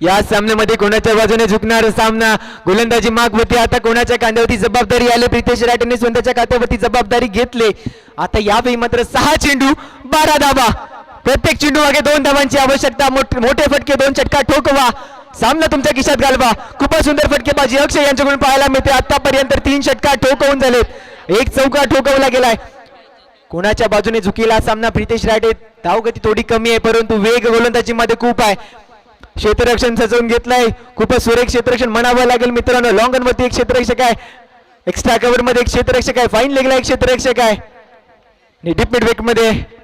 या सामन्यामध्ये कोणाच्या बाजूने झुकणार सामना? गोलंदाजी मागवती. आता कोणाच्या कांद्यावरती जबाबदारी आली? प्रितेश राठेने स्वतःच्या खात्यावरती जबाबदारी घेतले. आता यावेळी मात्र सहा चेंडू बारा धाबा प्रत्येक चेंडू मागे दोन धावांची आवश्यकता. मोठे फटके दोन चटका ठोकवा. सामना तुमच्या खिशात घालवा. खूपच सुंदर फटकेबाजी. अक्षय यांच्याकडून पाहायला मिळते. आतापर्यंत तीन षटका ठोकवून झालेत. एक चौका ठोकवला गेलाय. कोणाच्या बाजूने झुकीला सामना? प्रितेश राठे. धावगती थोडी कमी आहे परंतु वेग गोलंदाजी मध्ये खूप आहे. क्षेत्ररक्षण सजवून घेतलंय. खूपच सुरेख क्षेत्ररक्षण म्हणावं लागेल मित्रांनो. लॉंग वरती एक क्षेत्ररक्षक आहे. एक्स्ट्रा कव्हरमध्ये एक क्षेत्ररक्षक आहे. फाईन लेगला एक क्षेत्ररक्षक आहे. आणि डीप मिड वेकमध्ये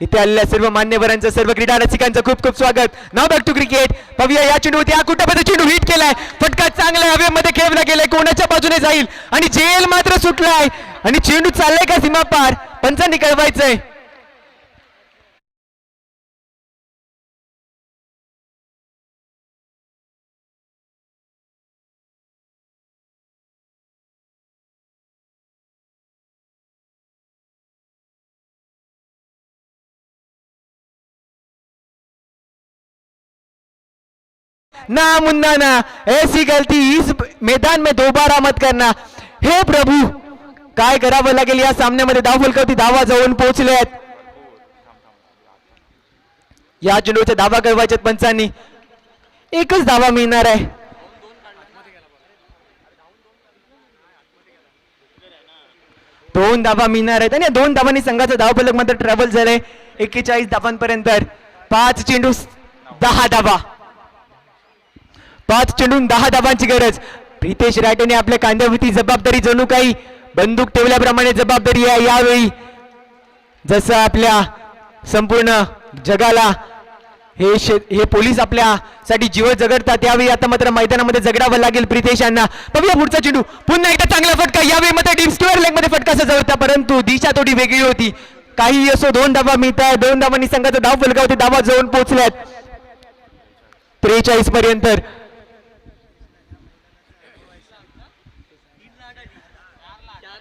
इथे आलेल्या सर्व मान्यवरांचं सर्व क्रीडा रसिकांचं खूप खूप स्वागत. नाव बॅक टू क्रिकेट पाहूया या चेंडूवरती हा कुठं चेंडू हिट केलाय. फटका चांगला हवेमध्ये खेळला गेलाय. कोणाच्या बाजूने जाईल? आणि जेल मात्र सुटलाय. आणि चेंडू चाललाय का सीमा पार? पंचांनी कळवायचंय. ना मुन्ना ना ऐसी गलती इस मैदान में दोबारा मत करना। हे प्रभू काय करावं लागेल? या सामन्यामध्ये धाव फलकावरती धावा जाऊन पोहोचले आहेत या चेंडूचा धावा करवायच्या पंचांनी एकच धावा मिळणार आहे. दोन धावा मिळणार आहेत आणि दोन धावांनी संघाचा धाव फलक मात्र ट्रॅव्हल झालंय. एक्केचाळीस धावांपर्यंत. पाच चेंडू दहा धावा. पाच चेंडून दहा धाबांची गरज. प्रितेश राठेने आपल्या कांद्यावरती जबाबदारी जणू काही. बंदूक ठेवल्याप्रमाणे जबाबदारी आहे यावेळी. जसं आपल्या संपूर्ण जगाला हे शे हे पोलीस आपल्यासाठी जीव जगडतात यावेळी आता मात्र मैदानामध्ये जगडावं लागेल प्रितेश यांना बघूया पुढचा चेंडू. पुन्हा एकदा चांगला फटका. यावेळी मात्र डीप स्क्वेअर लेगमध्ये फटका सजवता परंतु दिशा थोडी वेगळी होती. काही असो दोन धाबा मिळत आहे दोन धावांनी संघाचा धाव फलकावरती धावा जाऊन पोहोचल्यात. त्रेचाळीस पर्यंत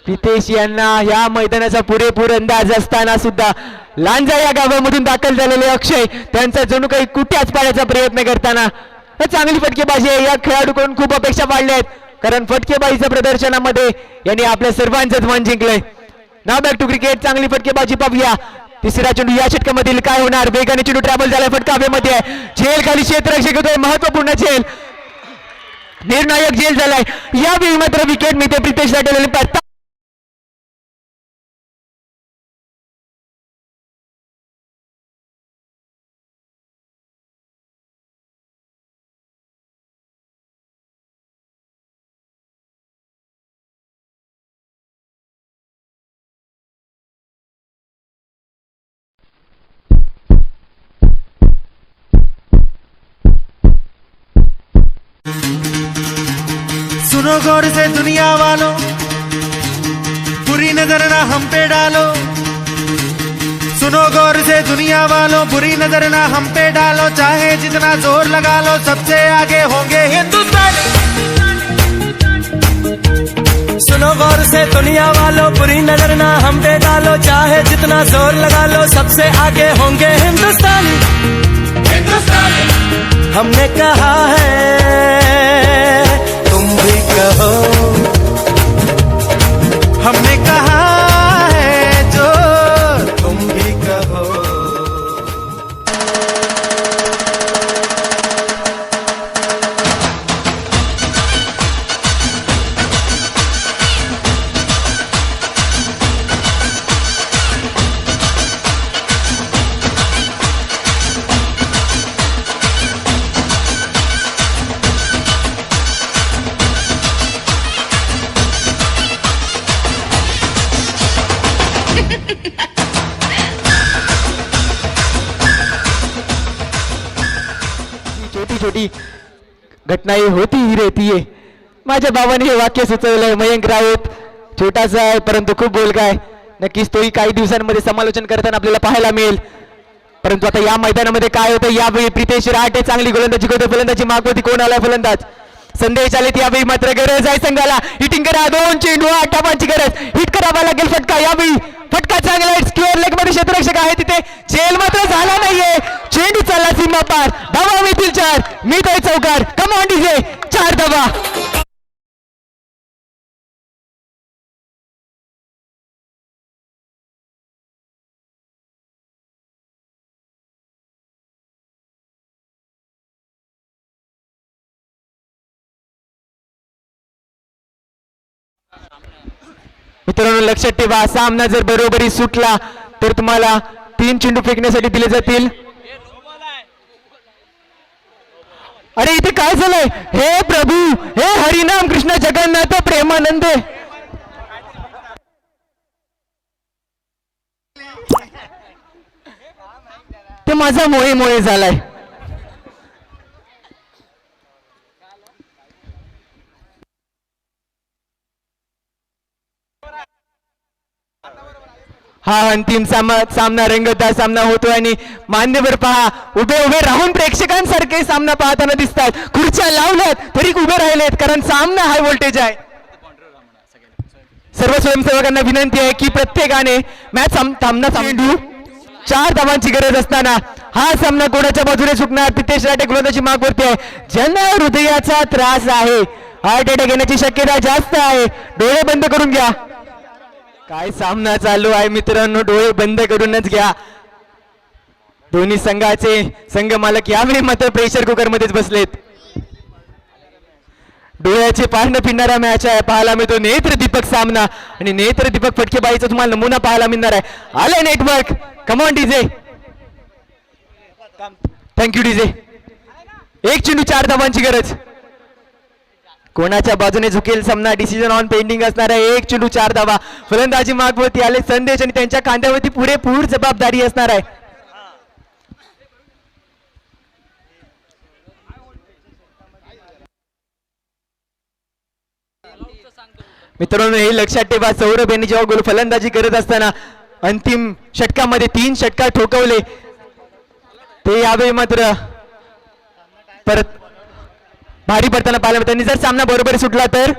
पितेश यांना या मैदानाचा पुरेपूर अंदाज असताना सुद्धा लांजा या गावामधून दाखल झालेले अक्षय त्यांचा जणू काही कुठ्याच पाडण्याचा प्रयत्न करताना चांगली फटकेबाजी आहे. या खेळाडूकडून खूप अपेक्षा वाढल्या आहेत. कारण फटकेबाजीच्या प्रदर्शनामध्ये यांनी आपल्या सर्वांचंच मन जिंकलंय. नाव बॅक टू क्रिकेट चांगली फटकेबाजी पाहूया. तिसरा चेंडू या षटकामधील काय होणार? वेगाने चेंडू ट्रॅव्हल झाला फटका हवेमध्ये आहे. झेल खाली क्षेत्ररक्षक होतोय महत्त्वपूर्ण झेल निर्णायक झेल झालाय. या वेळी मात्र विकेट मिळते. प्रितेश पत्ता सुनो गौर से दुनिया वालों। बुरी नज़र ना हम पे डालो। सुनो गौर से दुनिया वालों बुरी नज़र ना हम पे डालो। चाहे जितना ज़ोर लगा लो सबसे आगे होंगे हिंदुस्तान। सुनो गौर से दुनिया वालों बुरी नज़र ना हम पे डालो। चाहे जितना ज़ोर लगा लो सबसे आगे होंगे हिंदुस्तान। हमने कहा है छोटी घटना ही होती ही रहती है माझ्या बाबाने हे वाक्य सुचवलंय मयंक राऊत छोटासा आहे परंतु खूप बोलका आहे. नक्कीच तोही काही दिवसांमध्ये समालोचन करताना आपल्याला पाहायला मिळेल. परंतु आता या मैदानामध्ये काय होतं? यावेळी प्रितेश राहटे चांगली गोलंदाजी करतो फलंदाजी मागवती कोण आला फलंदाज? संदेश आले यावेळी मात्र गरज आहे संघाला. हिटिंग करा दोन चेंडू आठ गरज. हिट करावा लागेल फटका. यावेळी फटका चांगला स्क्वेअर आहे तिथे. जेल मात्र झाला नाहीये. चेंडू चालला सीमा पार धावा मिळतील चार. मी तो चौकार कमॉन डीजे चार धावा. मित्रांनो लक्षात ठेवा सामना जर बरोबरी सुटला तर तुम्हाला तीन चेंडू फेकण्यासाठी दिले जातील. अरे इथे काय झालंय? हे प्रभू हे हरिनाम कृष्ण जगन्नाथ प्रेमानंद. ते माझा मोहे मोहे झालाय. हा अंतिम सामा सामना रंगतदार सामना होतोय आणि मान्यवर पहा उभे उभे राहून प्रेक्षकांसारखे सामना पाहताना दिसतात. खुर्च्या लावल्यात तरी उभे राहिलेत कारण सामना हाय व्होल्टेज आहे. सर्व स्वयंसेवकांना विनंती आहे की प्रत्येकाने मॅच थांबणं थांबू चार धावांची गरज असताना हा सामना कोणाच्या बाजूने चुकणार तिथेश राटे गोलंदाजी मागवरती आहे. ज्यांना हृदयाचा त्रास आहे हार्ट अटॅक येण्याची शक्यता जास्त आहे. डोळे बंद करून घ्या. काय सामना चालू आहे मित्रांनो? डोळे बंद करूनच घ्या. दोन्ही संघाचे संघ मालक यावेळी मात्र प्रेशर कुकर मध्येच बसलेत. डोळ्याचे पाहणं फिरणारा मॅच आहे. पाहायला मिळतो नेत्र दीपक सामना. आणि नेत्र दीपक फटकेबाईचा तुम्हाला नमुना पाहायला मिळणार आहे. आले network come on DJ thank you DJ एक चेंडू चार धावांची गरज. कोणाच्या बाजूने झुकेल सामना? डिसिजन ऑन पेंडिंग असणार आहे. एक चेंडू चार धावा. फलंदाजी मागवरती आले संदेश आणि त्यांच्या खांद्यावरती पुरेपूर जबाबदारी असणार आहे. मित्रांनो हे लक्षात ठेवा. सौरभ यांनी जेव्हा गोल फलंदाजी करत असताना अंतिम षटकामध्ये तीन षटकार ठोकवले ते यावेळी मात्र परत भारी पडताना पाहायला मिळतं. त्यांनी जर सामना बरोबर सुटला तर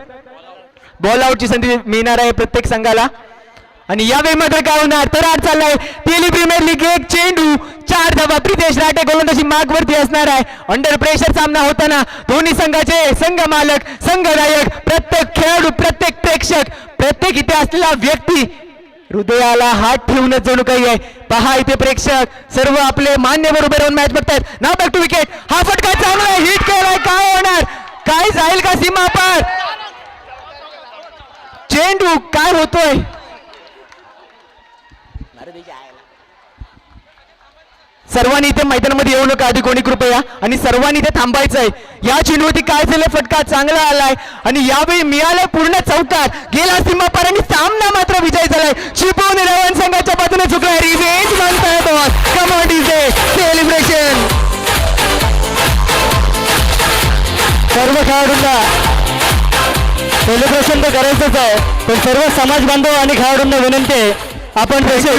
बॉल आउटची संधी मिळणार आहे प्रत्येक संघाला. आणि यावेळी मात्र काय होणार? तर आठ चाललाय पहिली प्रीमियर लीग एक चेंडू. चार धावा. प्रितेश राठे गोलंदाजी मागवरती असणार आहे. अंडर प्रेशर सामना होताना दोन्ही संघाचे संघ मालक संघ प्रत्येक खेळाडू प्रत्येक प्रेक्षक प्रत्येक इथे असलेला व्यक्ती हृदयाला हात ठेवणं जणू काही आहे. पहा इथे प्रेक्षक सर्व आपले मान्य बरोबर राहून मॅच बघतायत. ना बॅक टू विकेट हा फटका चांगला आहे. हिट केलाय. काय होणार? काय जाईल का सीमा पार? चेंडू काय होतोय? सर्वांनी इथे मैदानामध्ये येऊ नका आधी कोणी कृपया आणि सर्वांनी इथे थांबायचं आहे. या चेंडूवरती काय झालं? फटका चांगला आलाय. आणि यावेळी मिळालाय पूर्ण चौकार. गेला सीमा पार आणि सामना मात्र विजय झालाय. शिपवून रवण संघाच्या बाजूने चुकलाय रिवेंज म्हणतायत कमॉन डीजे सेलिब्रेशन सर्व खेळाडूंना सेलिब्रेशन तर करायचंच आहे. पण सर्व समाज बांधव आणि खेळाडूंना विनंती आहे. आपण जसे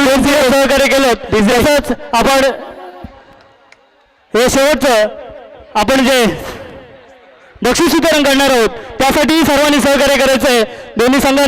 सहकार्य केलं? तसंच आपण हे शेवटचं आपण जे बक्षीस वितरण करणार आहोत त्यासाठी सर्वांनी सहकार्य करायचं आहे दोन्ही संघांना